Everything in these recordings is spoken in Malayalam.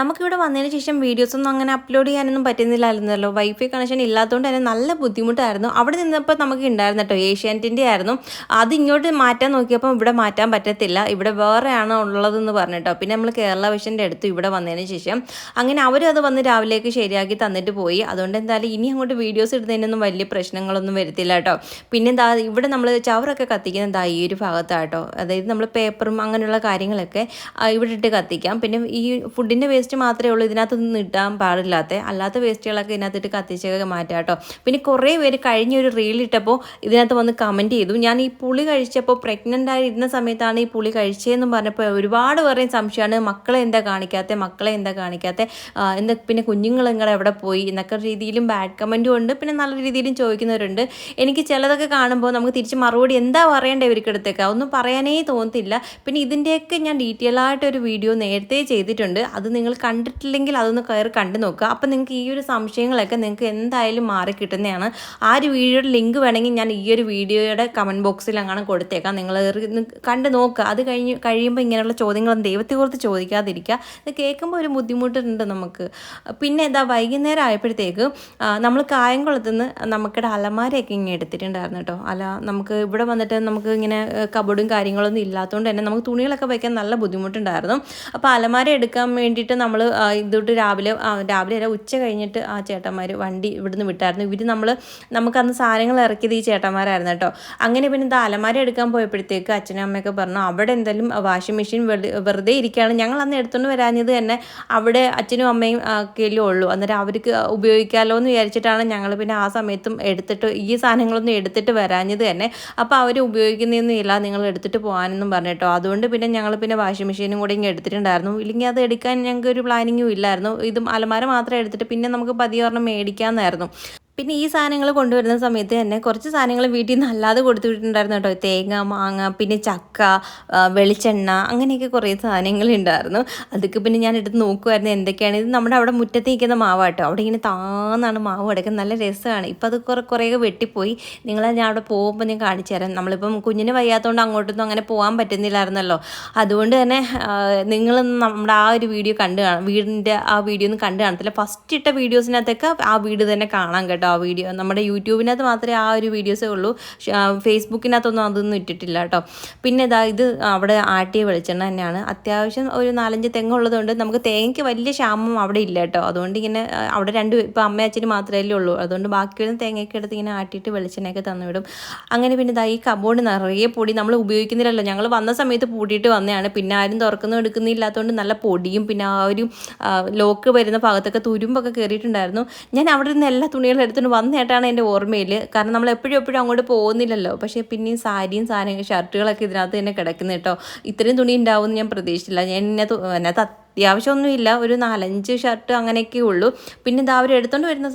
നമുക്കിവിടെ വന്നതിന് ശേഷം വീഡിയോസ് ഒന്നും അങ്ങനെ അപ്ലോഡ് ചെയ്യാനൊന്നും പറ്റുന്നില്ലായിരുന്നല്ലോ. വൈഫൈ കണക്ഷൻ ഇല്ലാത്തതുകൊണ്ട് തന്നെ നല്ല ബുദ്ധിമുട്ടായിരുന്നു. അവിടെ നിന്നപ്പോൾ നമുക്ക് ഉണ്ടായിരുന്നു കേട്ടോ ഏഷ്യാനെറ്റിന്റെ ആയിരുന്നു. അത് ഇങ്ങോട്ട് മാറ്റാൻ നോക്കിയപ്പോൾ ഇവിടെ മാറ്റാൻ പറ്റത്തില്ല. ഇവിടെ വേറെയാണ് ഉള്ളതെന്ന് പറഞ്ഞിട്ടോ പിന്നെ നമ്മൾ കേരള വിഷന്റെ അടുത്ത് ഇവിടെ വന്നതിന് ശേഷം അങ്ങനെ അവരും അത് വന്ന് രാവിലേക്ക് ശരിയാക്കി തന്നിട്ട് പോയി. അതുകൊണ്ട് എന്തായാലും ഇനി അങ്ങോട്ട് വീഡിയോസ് ഇടുന്നതിനൊന്നും വലിയ പ്രശ്നങ്ങളൊന്നും വരുത്തില്ല കേട്ടോ പിന്നെ എന്താ ഇവിടെ നമ്മൾ ചവറൊക്കെ കത്തിക്കുന്നത് എന്താ ഈ ഒരു ഭാഗത്താട്ടോ അതായത് നമ്മൾ പേപ്പറും അങ്ങനെയുള്ള കാര്യങ്ങളൊക്കെ ഇവിടെ ഇട്ട് കത്തിക്കാം. പിന്നെ ഈ ഫുഡിന്റെ വേസ്റ്റ് മാത്രമേ ഉള്ളൂ. ഇതിനകത്തൊന്നും ഇടാൻ പാടില്ലാത്ത അല്ലാത്ത വേസ്റ്റുകളൊക്കെ ഇതിനകത്തിട്ട് കത്തിച്ചൊക്കെ മാറ്റാം കേട്ടോ. പിന്നെ കുറേ പേര് കഴിഞ്ഞൊരു റീൽ ഇട്ടപ്പോൾ ഇതിനകത്ത് വന്ന് കമന്റ് ചെയ്തു. ഞാൻ ഈ പുളി കഴിച്ചപ്പോൾ പ്രഗ്നന്റ് ആയിരുന്ന സമയത്താണ് ഈ പുളി കഴിച്ചതെന്ന് പറഞ്ഞപ്പോൾ ഒരുപാട് പേരെയും സംശയമാണ് മക്കളെ എന്താ കാണിക്കാത്ത? മക്കളെ എന്താ കാണിക്കാത്ത? എന്താ പിന്നെ കുഞ്ഞുങ്ങൾ നിങ്ങളെ എവിടെ പോയി? എന്നൊക്കെ രീതിയിലും ബാഡ് കമന്റും ഉണ്ട്. പിന്നെ നല്ല രീതിയിലും ചോദിക്കുന്നവരുണ്ട്. എനിക്ക് ചിലതൊക്കെ കാണുമ്പോൾ നമുക്ക് തിരിച്ച് മറുപടി എന്താ പറയേണ്ടത് ഇവർക്കെടുത്തേക്ക് ഒന്നും പറയാനേ തോന്നത്തില്ല. പിന്നെ ഇതിന്റെയൊക്കെ ഞാൻ ഡീറ്റെയിൽ ആയിട്ടൊരു വീഡിയോ നേരത്തെ ചെയ്തിട്ടുണ്ട്. അത് നിങ്ങൾ കണ്ടിട്ടില്ലെങ്കിൽ അതൊന്ന് കയറി കണ്ടു നോക്കുക. അപ്പം നിങ്ങൾക്ക് ഈ ഒരു സംശയങ്ങളൊക്കെ നിങ്ങൾക്ക് എന്തായാലും മാറി കിട്ടുന്നതാണ്. ആ ഒരു വീഡിയോയുടെ ലിങ്ക് വേണമെങ്കിൽ ഞാൻ ഈ ഒരു വീഡിയോയുടെ കമന്റ് ബോക്സിൽ അങ്ങനെ കൊടുത്തേക്കാം. നിങ്ങൾ കണ്ട് നോക്കുക. അത് കഴിഞ്ഞ് കഴിയുമ്പോൾ ഇങ്ങനെയുള്ള ചോദ്യങ്ങൾ ദൈവത്തെ കുറിച്ച് ചോദിക്കാതിരിക്കുക. ഇത് കേൾക്കുമ്പോൾ ഒരു ബുദ്ധിമുട്ടുണ്ട് നമുക്ക്. പിന്നെ എന്താ വൈകുന്നേരം ആയപ്പോഴത്തേക്ക് നമ്മൾ കായംകുളത്ത് നിന്ന് നമുക്കിടെ അലമാരയൊക്കെ ഇങ്ങനെ എടുത്തിട്ടുണ്ടായിരുന്നു കേട്ടോ. അല നമുക്ക് ഇവിടെ വന്നിട്ട് നമുക്ക് ഇങ്ങനെ കബോർഡും കാര്യങ്ങളൊന്നും ഇല്ലാത്തതുകൊണ്ട് തന്നെ നമുക്ക് തുണികളൊക്കെ വയ്ക്കാൻ നല്ല ബുദ്ധിമുട്ടുണ്ടായിരുന്നു. അപ്പോൾ അലമാര എടുക്കാൻ വേണ്ടിയിട്ട് നമ്മൾ ഇതോട്ട് രാവിലെ രാവിലെ വരെ ഉച്ച കഴിഞ്ഞിട്ട് ആ ചേട്ടന്മാർ വണ്ടി ഇവിടുന്ന് വിട്ടായിരുന്നു. ഇവർ നമ്മൾ നമുക്ക് അന്ന് സാധനങ്ങൾ ഇറക്കിയത് ഈ ചേട്ടന്മാരായിരുന്നു കേട്ടോ. അങ്ങനെ പിന്നെ ഇത് അലമാര എടുക്കാൻ പോയപ്പോഴത്തേക്ക് അച്ഛനും അമ്മയൊക്കെ പറഞ്ഞു അവിടെ എന്തായാലും വാഷിംഗ് മെഷീൻ വെറുതെ ഇരിക്കുകയാണ്. ഞങ്ങൾ അന്ന് എടുത്തുകൊണ്ട് വരാഞ്ഞത് തന്നെ അവിടെ അച്ഛനും അമ്മയും കയ്യിലും ഉള്ളൂ. അന്നേരം അവർക്ക് ഉപയോഗിക്കാമല്ലോ എന്ന് വിചാരിച്ചിട്ടാണ് ഞങ്ങൾ പിന്നെ ആ സമയത്തും എടുത്തിട്ട് ഈ സാധനങ്ങളൊന്നും എടുത്തിട്ട് വരാഞ്ഞത് തന്നെ. അപ്പോൾ അവർ ഉപയോഗിക്കുന്നതൊന്നും ഇല്ല നിങ്ങൾ എടുത്തിട്ട് പോകാനൊന്നും പറഞ്ഞിട്ടോ അതുകൊണ്ട് പിന്നെ ഞങ്ങൾ പിന്നെ വാഷിംഗ് മെഷീനും കൂടെ ഇങ്ങനെ എടുത്തിട്ടുണ്ടായിരുന്നു. ഇല്ലെങ്കിൽ അത് എടുക്കാൻ ഞങ്ങൾക്ക് ഒരു പ്ലാനിങ്ങും ഇല്ലായിരുന്നു. ഇതും അലമാര മാത്രം എടുത്തിട്ട് പിന്നെ നമുക്ക് പതിയെ മേടിക്കാമെന്നായിരുന്നു പിന്നെ ഈ സാധനങ്ങൾ കൊണ്ടുവരുന്ന സമയത്ത് തന്നെ കുറച്ച് സാധനങ്ങൾ വീട്ടിൽ നിന്ന് അല്ലാതെ കൊടുത്തുവിട്ടുണ്ടായിരുന്നു കേട്ടോ. തേങ്ങ മാങ്ങ പിന്നെ ചക്ക വെളിച്ചെണ്ണ അങ്ങനെയൊക്കെ കുറേ സാധനങ്ങൾ ഉണ്ടായിരുന്നു. അതൊക്കെ പിന്നെ ഞാൻ എടുത്ത് നോക്കുമായിരുന്നു എന്തൊക്കെയാണ്. ഇത് നമ്മുടെ അവിടെ മുറ്റത്ത് നിൽക്കുന്ന മാവ് കേട്ടോ. അവിടെ ഇങ്ങനെ താന്നാണ് മാവ് കിടക്കുന്നത്. നല്ല രസമാണ്. ഇപ്പം അത് കുറേ കുറേയൊക്കെ വെട്ടിപ്പോയി. നിങ്ങളെ ഞാൻ അവിടെ പോകുമ്പോൾ ഞാൻ കാണിച്ചു തരാം. നമ്മളിപ്പം കുഞ്ഞിന് വയ്യാത്തതുകൊണ്ട് അങ്ങോട്ടൊന്നും അങ്ങനെ പോകാൻ പറ്റുന്നില്ലായിരുന്നല്ലോ. അതുകൊണ്ട് തന്നെ നിങ്ങൾ നമ്മുടെ ആ ഒരു വീഡിയോ കണ്ടു കാണാം. വീടിന്റെ ആ വീഡിയോ ഒന്നും കണ്ടു കാണത്തില്ല. ഫസ്റ്റ് ഇട്ട വീഡിയോസിനകത്തൊക്കെ ആ വീട് തന്നെ കാണാം കേട്ടോ. ആ വീഡിയോ. നമ്മുടെ യൂട്യൂബിനകത്ത് മാത്രമേ ആ ഒരു വീഡിയോസേ ഉള്ളൂ. ഫേസ്ബുക്കിനകത്തൊന്നും അതൊന്നും ഇട്ടിട്ടില്ല കേട്ടോ. പിന്നെ ഇതാ ഇത് അവിടെ ആട്ടിയ വെളിച്ചെണ്ണ തന്നെയാണ്. അത്യാവശ്യം ഒരു നാലഞ്ച് തെങ്ങുള്ളതുകൊണ്ട് നമുക്ക് തേങ്ങയ്ക്ക് വലിയ ക്ഷാമം അവിടെ ഇല്ല കേട്ടോ. അതുകൊണ്ട് ഇങ്ങനെ അവിടെ രണ്ട് ഇപ്പോൾ അമ്മ അച്ഛനും മാത്രമേ ഉള്ളൂ. അതുകൊണ്ട് ബാക്കി വരുന്ന തേങ്ങയൊക്കെ എടുത്ത് ഇങ്ങനെ ആട്ടിയിട്ട് വെളിച്ചെണ്ണയൊക്കെ തന്നു വിടും അങ്ങനെ പിന്നെ ഇതാ ഈ കബോർഡ് നിറയെ പൊടി നമ്മൾ ഉപയോഗിക്കുന്നില്ലല്ലോ. ഞങ്ങൾ വന്ന സമയത്ത് പൂട്ടിയിട്ട് വന്നതാണ്. പിന്നെ ആരും തുറക്കുന്നു എടുക്കുന്നില്ലാത്തതുകൊണ്ട് നല്ല പൊടിയും പിന്നെ ആ ഒരു ലോക്ക് വരുന്ന ഭാഗത്തൊക്കെ തുരുമ്പൊക്കെ കയറിയിട്ടുണ്ടായിരുന്നു ഞാൻ അവിടെ നിന്ന് എല്ലാ തുണികളും എടുത്തുകൊണ്ട് വന്നേട്ടാണ് എന്റെ ഓർമ്മയിൽ കാരണം നമ്മൾ എപ്പോഴും എപ്പോഴും അങ്ങോട്ട് പോകുന്നില്ലല്ലോ. പക്ഷേ പിന്നെയും സാരിയും സാധനം ഷർട്ടുകളൊക്കെ ഇതിനകത്ത് തന്നെ കിടക്കുന്നു കേട്ടോ. ഇത്രയും തുണി ഉണ്ടാവുമെന്ന് ഞാൻ പ്രതീക്ഷിച്ചില്ല. ഞാൻ എന്നെ അതിനകത്ത് അത്യാവശ്യമൊന്നുമില്ല. ഒരു നാലഞ്ച് ഷർട്ട് അങ്ങനെയൊക്കെ ഉള്ളൂ. പിന്നെ ഇതാ അവർ എടുത്തുകൊണ്ട് വരുന്ന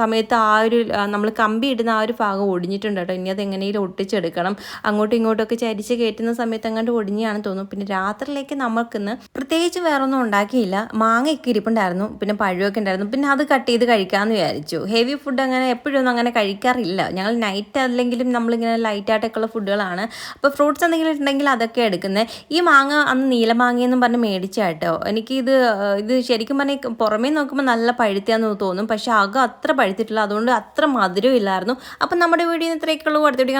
സമയത്ത് ആ ഒരു നമ്മൾ കമ്പി ഇടുന്ന ആ ഒരു ഭാഗം ഒടിഞ്ഞിട്ടുണ്ട് കേട്ടോ. ഇനി അത് എങ്ങനെയും ഒട്ടിച്ചെടുക്കണം. അങ്ങോട്ടും ഇങ്ങോട്ടൊക്കെ ചരിച്ച് കയറ്റുന്ന സമയത്ത് അങ്ങോട്ട് ഒടിഞ്ഞാണെന്ന് തോന്നുന്നു. പിന്നെ രാത്രിയിലേക്ക് നമുക്കിന്ന് പ്രത്യേകിച്ച് വേറെ ഒന്നും ഉണ്ടാക്കിയില്ല. മാങ്ങയൊക്കെ ഇരിപ്പുണ്ടായിരുന്നു. പിന്നെ പഴമൊക്കെ ഉണ്ടായിരുന്നു. പിന്നെ അത് കട്ട് ചെയ്ത് കഴിക്കാമെന്ന് വിചാരിച്ചു. ഹെവി ഫുഡ് അങ്ങനെ എപ്പോഴും ഒന്നും അങ്ങനെ കഴിക്കാറില്ല. ഞങ്ങൾ നൈറ്റ് അല്ലെങ്കിലും നമ്മളിങ്ങനെ ലൈറ്റായിട്ടൊക്കെയുള്ള ഫുഡുകളാണ് അപ്പോൾ ഫ്രൂട്ട്സ് എന്തെങ്കിലും ഉണ്ടെങ്കിൽ അതൊക്കെ എടുക്കുന്നത് ഈ മാങ്ങ അന്ന് നീലമാങ്ങയെന്നും പറഞ്ഞ് മേടിച്ച എനിക്ക് ഇത് ശരിക്കും പറഞ്ഞാൽ പുറമേ നോക്കുമ്പോൾ നല്ല പഴുത്തിയാന്ന് തോന്നും. പക്ഷേ അകം അത്ര പഴുത്തിട്ടില്ല. അതുകൊണ്ട് അത്ര മധുരം ഇല്ലായിരുന്നു അപ്പം നമ്മുടെ വീഡിയോ ഇത്രയൊക്കെയുള്ളൂ അടുത്തിട്ട്